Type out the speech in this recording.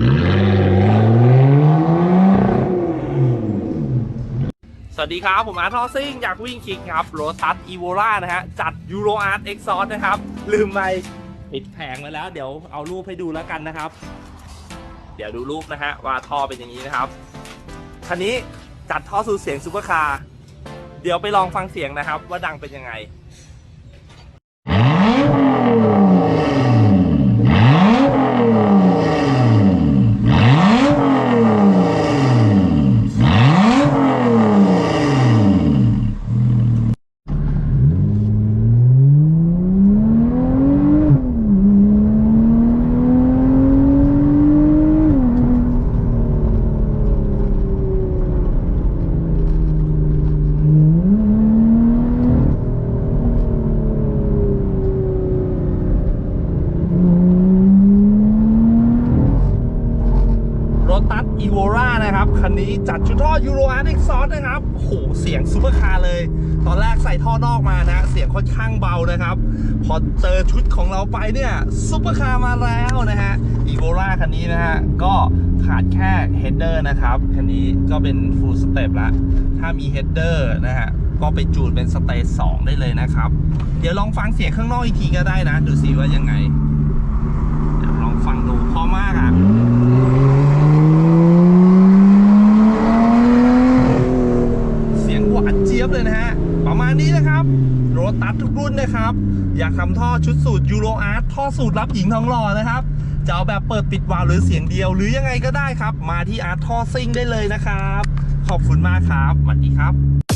สวัสดีครับ ผมอาร์ทอซิ่งอยากวิ่งคิกครับ โรตัสอีโวล่านะฮะ จัดยูโรอาร์ตเอ็กซอสนะครับ ลืมไปปิดแผงไว้แล้ว เดี๋ยวเอารูปให้ดูแล้วกันนะครับ เดี๋ยวดูรูปนะฮะ ว่าท่อเป็นอย่างนี้นะครับ คันนี้จัดท่อสูเสียงซูเปอร์คาร์เดี๋ยวไปลองฟังเสียงนะครับ ว่าดังเป็นยังไง รถตัสอีโวรานะครับ คันนี้จัดชุดท่อยูโรอาร์เอ็กซอสนะครับโหเสียงซูเปอร์คาร์เลย ตอนแรกใส่ท่อนอกมานะ เสียงค่อนข้างเบานะครับ พอเจอชุดของเราไปเนี่ยซูเปอร์คาร์มาแล้วนะฮะอีโวราคันนี้นะฮะ ก็ขาดแค่เฮดเดอร์นะครับ คันนี้ก็เป็นฟูลสเต็ปละถ้ามีเฮดเดอร์นะฮะก็ไปจูนเป็นสเตจสองได้เลยนะครับ เดี๋ยวลองฟังเสียงข้างนอกอีกทีก็ได้นะ ดูซิว่ายังไง เดี๋ยวลองฟังดูเพอมากอะ เสียงหวานเจี๊ยบเลยนะฮะ ประมาณนี้นะครับ โรตัสทุกรุ่นนะครับ อยากทำท่อชุดสูตรยูโรอาร์ตท่อสูตรรับหญิงทองหล่อนะครับจะเอาแบบเปิดปิดวาล์วหรือเสียงเดียวหรือยังไงก็ได้ครับ มาที่อาร์ตท่อซิ่งได้เลยนะครับ ขอบคุณมากครับสวัสดีครับ